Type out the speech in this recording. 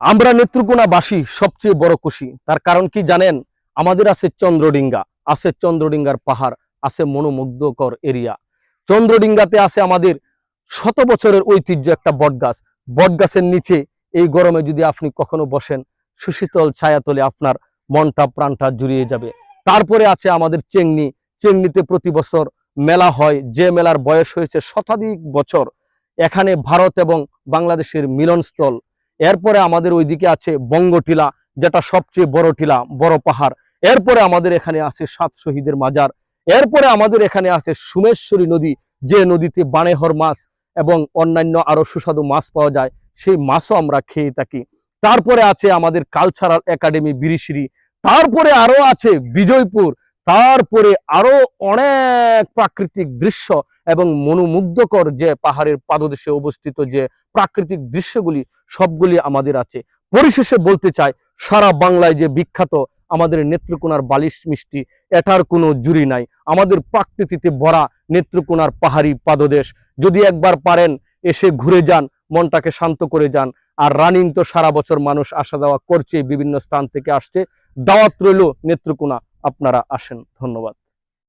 আমরা নেত্রকোনাবাসী সবচেয়ে বড় খুশি। তার কারণ কি জানেন? আমাদের আছে চন্দ্রডিঙ্গা, আছে চন্দ্রডিঙ্গার পাহাড়, আছে মনোমুগ্ধকর এরিয়া। চন্দ্রডিঙ্গাতে আছে আমাদের শত বছরের ঐতিহ্য একটা বটগাছ। বটগাছের নিচে এই গরমে যদি আপনি কখনো বসেন, সুশীতল ছায়াতলে আপনার মনটা, প্রাণটা জুড়িয়ে যাবে। তারপরে আছে আমাদের চেংনি। চেংনিতে প্রতি বছর মেলা হয়। যে মেলার বয়স হয়েছে শতাধিক বছর। এখানে ভারত এবং বাংলাদেশের মিলনস্থল এরপরে আমাদের ওইদিকে আছে বঙ্গটিলা, যেটা সবচেয়ে বড় টিলা, বড় পাহাড়। এরপরে আমাদের এখানে আছে সাত শহীদের মাজার। এরপরে আমাদের এখানে আছে সুমেশ্বরী নদী, যে নদীতে বানেহর মাছ এবং অন্যান্য আরও সুস্বাদু মাছ পাওয়া যায়, সেই মাছও আমরা খেয়ে থাকি। তারপরে আছে আমাদের কালচারাল একাডেমি, বিরিশিরি। তারপরে আরও আছে বিজয়পুর তারপরে আরও অনেক প্রাকৃতিক দৃশ্য এবং মনোমুগ্ধকর যে পাহাড়ের পাদদেশে অবস্থিত যে প্রাকৃতিক দৃশ্যগুলি, সবগুলি আমাদের আছে। পরিশেষে বলতে চাই, সারা বাংলায় যে বিখ্যাত আমাদের নেত্রকোনার বালিশ মিষ্টি, এটার কোনো জুরি নাই। আমাদের প্রাকৃতিতে ভরা নেত্রকোনার পাহাড়ি পাদদেশ। যদি একবার পারেন, এসে ঘুরে যান, মনটাকে শান্ত করে যান। আর রানিং তো সারা বছর মানুষ আসা যাওয়া করছে বিভিন্ন স্থান থেকে আসছে। দাওয়াত রইল নেত্রকোনা। আপনারা আসেন। ধন্যবাদ।